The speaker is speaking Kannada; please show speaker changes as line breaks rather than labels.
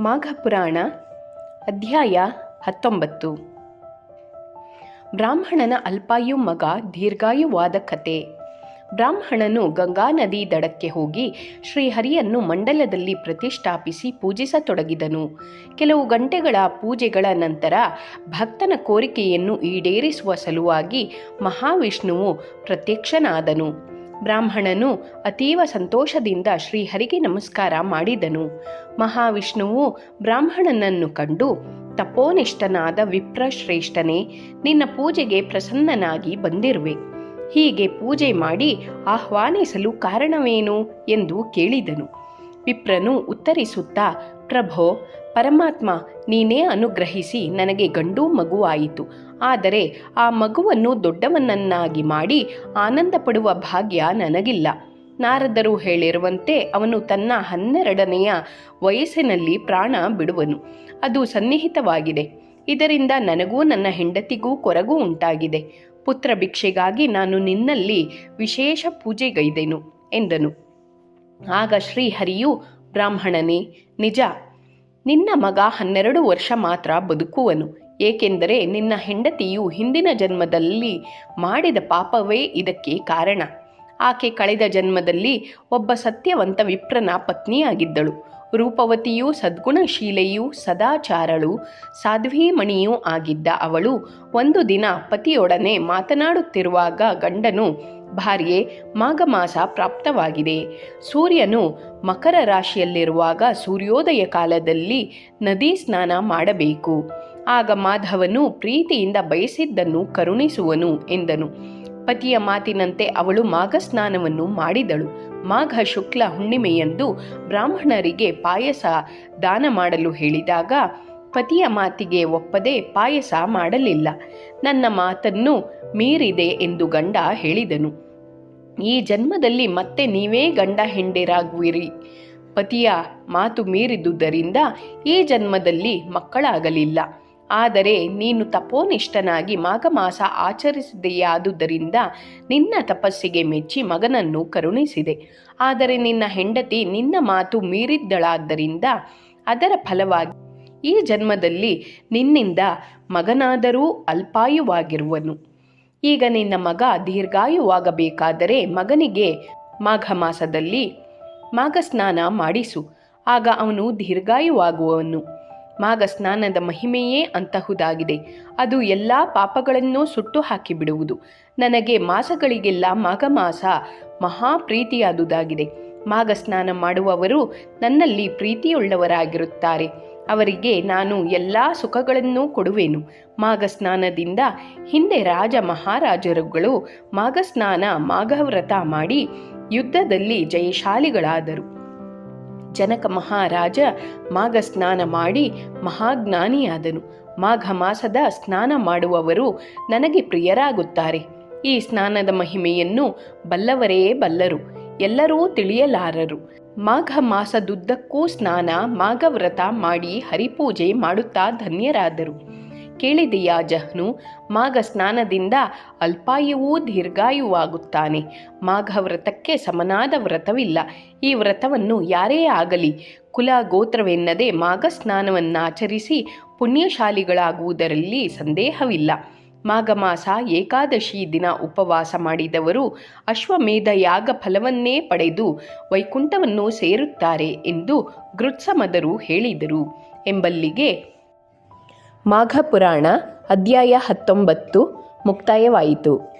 ಮಾಘ ಪುರಾಣ ಅಧ್ಯಾಯ ಹತ್ತೊಂಬತ್ತು. ಬ್ರಾಹ್ಮಣನ ಅಲ್ಪಾಯು ಮಗ ದೀರ್ಘಾಯುವಾದ ಕತೆ. ಬ್ರಾಹ್ಮಣನು ಗಂಗಾ ನದಿ ದಡಕ್ಕೆ ಹೋಗಿ ಶ್ರೀಹರಿಯನ್ನು ಮಂಡಲದಲ್ಲಿ ಪ್ರತಿಷ್ಠಾಪಿಸಿ ಪೂಜಿಸತೊಡಗಿದನು. ಕೆಲವು ಗಂಟೆಗಳ ಪೂಜೆಗಳ ನಂತರ ಭಕ್ತನ ಕೋರಿಕೆಯನ್ನು ಈಡೇರಿಸುವ ಸಲುವಾಗಿ ಮಹಾವಿಷ್ಣುವು ಪ್ರತ್ಯಕ್ಷನಾದನು. ಬ್ರಾಹ್ಮಣನು ಅತೀವ ಸಂತೋಷದಿಂದ ಶ್ರೀಹರಿಗೆ ನಮಸ್ಕಾರ ಮಾಡಿದನು. ಮಹಾವಿಷ್ಣುವು ಬ್ರಾಹ್ಮಣನನ್ನು ಕಂಡು, ತಪೋನಿಷ್ಠನಾದ ವಿಪ್ರಶ್ರೇಷ್ಠನೇ, ನಿನ್ನ ಪೂಜೆಗೆ ಪ್ರಸನ್ನನಾಗಿ ಬಂದಿರುವೆ. ಹೀಗೆ ಪೂಜೆ ಮಾಡಿ ಆಹ್ವಾನಿಸಲು ಕಾರಣವೇನು? ಎಂದು ಕೇಳಿದನು. ವಿಪ್ರನು ಉತ್ತರಿಸುತ್ತಾ, ಪ್ರಭೋ ಪರಮಾತ್ಮ ನೀನೇ ಅನುಗ್ರಹಿಸಿ ನನಗೆ ಗಂಡು ಮಗುವಾಯಿತು ಆದರೆ ಆ ಮಗುವನ್ನು ದೊಡ್ಡವನನ್ನಾಗಿ ಮಾಡಿ ಆನಂದ ಪಡುವ ಭಾಗ್ಯ ನನಗಿಲ್ಲ. ನಾರದರು ಹೇಳಿರುವಂತೆ ಅವನು ತನ್ನ ಹನ್ನೆರಡನೆಯ ವಯಸ್ಸಿನಲ್ಲಿ ಪ್ರಾಣ ಬಿಡುವನು. ಅದು ಸನ್ನಿಹಿತವಾಗಿದೆ. ಇದರಿಂದ ನನಗೂ ನನ್ನ ಹೆಂಡತಿಗೂ ಕೊರಗು ಉಂಟಾಗಿದೆ. ಪುತ್ರ ಭಿಕ್ಷೆಗಾಗಿ ನಾನು ನಿನ್ನಲ್ಲಿ ವಿಶೇಷ ಪೂಜೆಗೈದೆನು ಎಂದನು. ಆಗ ಶ್ರೀಹರಿಯು, ಬ್ರಾಹ್ಮಣನೇ, ನಿಜ ನಿನ್ನ ಮಗ ಹನ್ನೆರಡು ವರ್ಷ ಮಾತ್ರ ಬದುಕುವನು. ಏಕೆಂದರೆ ನಿನ್ನ ಹೆಂಡತಿಯು ಹಿಂದಿನ ಜನ್ಮದಲ್ಲಿ ಮಾಡಿದ ಪಾಪವೇ ಇದಕ್ಕೆ ಕಾರಣ. ಆಕೆ ಕಳೆದ ಜನ್ಮದಲ್ಲಿ ಒಬ್ಬ ಸತ್ಯವಂತ ವಿಪ್ರನ ಪತ್ನಿಯಾಗಿದ್ದಳು. ರೂಪವತಿಯೂ ಸದ್ಗುಣಶೀಲೆಯೂ ಸದಾಚಾರಳು ಸಾಧ್ವೀಮಣಿಯೂ ಆಗಿದ್ದ ಅವಳು ಒಂದು ದಿನ ಪತಿಯೊಡನೆ ಮಾತನಾಡುತ್ತಿರುವಾಗ ಗಂಡನು ಭಾರ್ಯೆ ಮಾಘ ಮಾಸ ಪ್ರಾಪ್ತವಾಗಿದೆ. ಸೂರ್ಯನು ಮಕರ ರಾಶಿಯಲ್ಲಿರುವಾಗ ಸೂರ್ಯೋದಯ ಕಾಲದಲ್ಲಿ ನದಿ ಸ್ನಾನ ಮಾಡಬೇಕು. ಆಗ ಮಾಧವನು ಪ್ರೀತಿಯಿಂದ ಬಯಸಿದ್ದನ್ನು ಕರುಣಿಸುವನು ಎಂದನು. ಪತಿಯ ಮಾತಿನಂತೆ ಅವಳು ಮಾಘ ಸ್ನಾನವನ್ನು ಮಾಡಿದಳು. ಮಾಘ ಶುಕ್ಲ ಹುಣ್ಣಿಮೆಯಂದು ಬ್ರಾಹ್ಮಣರಿಗೆ ಪಾಯಸ ದಾನ ಮಾಡಲು ಹೇಳಿದಾಗ ಪತಿಯ ಮಾತಿಗೆ ಒಪ್ಪದೆ ಪಾಯಸ ಮಾಡಲಿಲ್ಲ. ನನ್ನ ಮಾತನ್ನು ಮೀರಿದೆ ಎಂದು ಗಂಡ ಹೇಳಿದನು. ಈ ಜನ್ಮದಲ್ಲಿ ಮತ್ತೆ ನೀವೇ ಗಂಡ ಹೆಂಡೆರಾಗುವಿರಿ. ಪತಿಯ ಮಾತು ಮೀರಿದುದರಿಂದ ಈ ಜನ್ಮದಲ್ಲಿ ಮಕ್ಕಳಾಗಲಿಲ್ಲ. ಆದರೆ ನೀನು ತಪೋನಿಷ್ಠನಾಗಿ ಮಾಘ ಮಾಸ ಆಚರಿಸಿದೆಯಾದುದರಿಂದ ನಿನ್ನ ತಪಸ್ಸಿಗೆ ಮೆಚ್ಚಿ ಮಗನನ್ನು ಕರುಣಿಸಿದೆ. ಆದರೆ ನಿನ್ನ ಹೆಂಡತಿ ನಿನ್ನ ಮಾತು ಮೀರಿದ್ದಳಾದ್ದರಿಂದ ಅದರ ಫಲವಾಗಿ ಈ ಜನ್ಮದಲ್ಲಿ ನಿನ್ನಿಂದ ಮಗನಾದರೂ ಅಲ್ಪಾಯುವಾಗಿರುವನು. ಈಗ ನಿನ್ನ ಮಗ ದೀರ್ಘಾಯುವಾಗಬೇಕಾದರೆ ಮಗನಿಗೆ ಮಾಘ ಮಾಸದಲ್ಲಿ ಮಾಘ ಸ್ನಾನ ಮಾಡಿಸು. ಆಗ ಅವನು ದೀರ್ಘಾಯುವಾಗುವವನು ಮಾಘ ಸ್ನಾನದ ಮಹಿಮೆಯೇ ಅಂತಹುದಾಗಿದೆ. ಅದು ಎಲ್ಲ ಪಾಪಗಳನ್ನೂ ಸುಟ್ಟು ಹಾಕಿಬಿಡುವುದು ನನಗೆ ಮಾಸಗಳಿಗೆಲ್ಲ ಮಾಘ ಮಾಸ ಮಹಾ ಪ್ರೀತಿಯಾದುದಾಗಿದೆ. ಮಾಘ ಸ್ನಾನ ಮಾಡುವವರು ನನ್ನಲ್ಲಿ ಪ್ರೀತಿಯುಳ್ಳವರಾಗಿರುತ್ತಾರೆ. ಅವರಿಗೆ ನಾನು ಎಲ್ಲ ಸುಖಗಳನ್ನೂ ಕೊಡುವೆನು. ಮಾಘಸ್ನಾನದಿಂದ ಹಿಂದೆ ರಾಜ ಮಹಾರಾಜರುಗಳು ಮಾಘಸ್ನಾನ ಮಾಘವ್ರತ ಮಾಡಿ ಯುದ್ಧದಲ್ಲಿ ಜಯಶಾಲಿಗಳಾದರು. ಜನಕ ಮಹಾರಾಜ ಮಾಘ ಸ್ನಾನ ಮಾಡಿ ಮಹಾಜ್ಞಾನಿಯಾದನು. ಮಾಘ ಮಾಸದ ಸ್ನಾನ ಮಾಡುವವರು ನನಗೆ ಪ್ರಿಯರಾಗುತ್ತಾರೆ. ಈ ಸ್ನಾನದ ಮಹಿಮೆಯನ್ನು ಬಲ್ಲವರೇ ಬಲ್ಲರು. ಎಲ್ಲರೂ ತಿಳಿಯಲಾರರು. ಮಾಘ ಮಾಸದುದ್ದಕ್ಕೂ ಸ್ನಾನ, ಮಾಘವ್ರತ ಮಾಡಿ ಹರಿಪೂಜೆ ಮಾಡುತ್ತಾ ಧನ್ಯರಾದರು. ಕೇಳಿದೆಯಾ ಜಹ್ನು, ಮಾಘ ಸ್ನಾನದಿಂದ ಅಲ್ಪಾಯುವೂ ದೀರ್ಘಾಯುವಾಗುತ್ತಾನೆ. ಮಾಘ ವ್ರತಕ್ಕೆ ಸಮನಾದ ವ್ರತವಿಲ್ಲ. ಈ ವ್ರತವನ್ನು ಯಾರೇ ಆಗಲಿ ಕುಲ ಗೋತ್ರವೆನ್ನದೆ ಮಾಘ ಸ್ನಾನವನ್ನಾಚರಿಸಿ ಪುಣ್ಯಶಾಲಿಗಳಾಗುವುದರಲ್ಲಿ ಸಂದೇಹವಿಲ್ಲ. ಮಾಘ ಮಾಸ ಏಕಾದಶಿ ದಿನ ಉಪವಾಸ ಮಾಡಿದವರು ಅಶ್ವಮೇಧ ಯಾಗ ಫಲವನ್ನೇ ಪಡೆದು ವೈಕುಂಠವನ್ನು ಸೇರುತ್ತಾರೆ ಎಂದು ಗೃತ್ಸಮದರು ಹೇಳಿದರು. ಎಂಬಲ್ಲಿಗೆ ಮಾಘ ಪುರಾಣ ಅಧ್ಯಾಯ ಹತ್ತೊಂಬತ್ತು ಮುಕ್ತಾಯವಾಯಿತು.